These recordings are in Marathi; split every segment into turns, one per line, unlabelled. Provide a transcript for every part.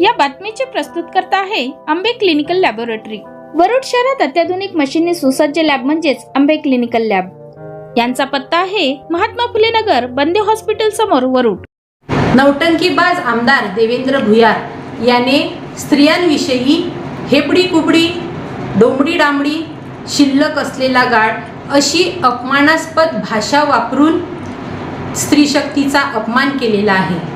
या बातमीचे प्रस्तुतकर्ता आहे आंबे क्लिनिकल लॅबोरेटरी. वरुड शहरात अत्याधुनिक मशीनने सुसज्ज लॅब म्हणजेच आंबे क्लिनिकल लॅब. यांचा पत्ता आहे महात्मा फुले नगर बंदे हॉस्पिटल समोर वरुड.
नौटंकीबाज आमदार देवेंद्र भुयार याने स्त्रियांविषयी हेपडी कुबडी डोंबडी डांबडी शिल्लक असलेला गाड अशी अपमानास्पद भाषा वापरून स्त्रीशक्तीचा अपमान केलेला आहे.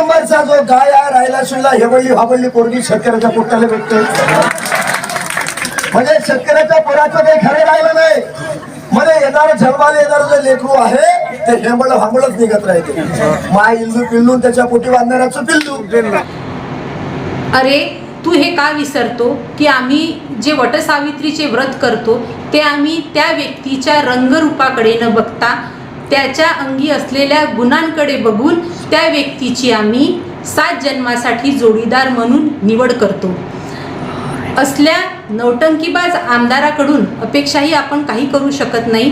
नंबरचा जो गाय राहिला सुद्धा हेवळली भाबळली पोरगी शेतकऱ्याच्या पोट्याला भेटते. म्हणजे शेतकऱ्याच्या पोराचं काही खरं राहिलं नाही. मध्ये येणार जन्माला येणार जे लेकरू आहे ते हेंबळ भांबळच निघत राहते. माय इल्लू पिल्लू त्याच्या पोटी बांधणाऱ्याचं पिल्लू.
अरे तू हे का विसरतो की आम्ही जे वटसावित्रीचे व्रत करतो ते आम्ही त्या व्यक्तीच्या रंगरूपाकडे न बघता त्याच्या अंगी असलेल्या गुणांकडे बघून त्या व्यक्तीची आम्ही सात जन्मासाठी जोडीदार म्हणून निवड करतो. असल्या नौटंकीबाज आमदाराकडून अपेक्षाही आपण काही करू शकत नाही.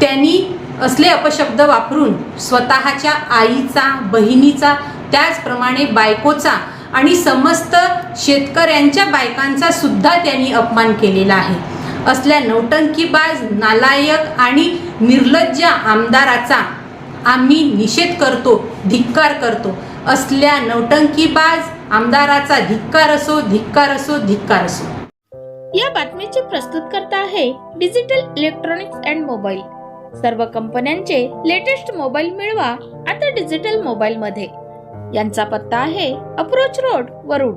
त्यांनी असले अपशब्द वापरून स्वतःच्या आईचा बहिणीचा त्याचप्रमाणे बायकोचा आणि समस्त शेतकऱ्यांच्या बायकांचा सुद्धा त्यांनी अपमान केलेला आहे. असल्या नौटंकीबाज नालायक आणि निर्लज्ज आमदाराचा आम्ही निषेध करतो धिक्कार करतो. असल्या नौटंकीबाज आमदाराचा धिक्कार असो धिक्कार असो धिक्कार असो.
या बातमीचे प्रस्तुत करता आहे डिजिटल इलेक्ट्रॉनिक्स अँड मोबाईल. सर्व कंपन्यांचे लेटेस्ट मोबाईल मिळवा आता डिजिटल मोबाईल मध्ये यांचा पत्ता आहे अप्रोच रोड वरुड.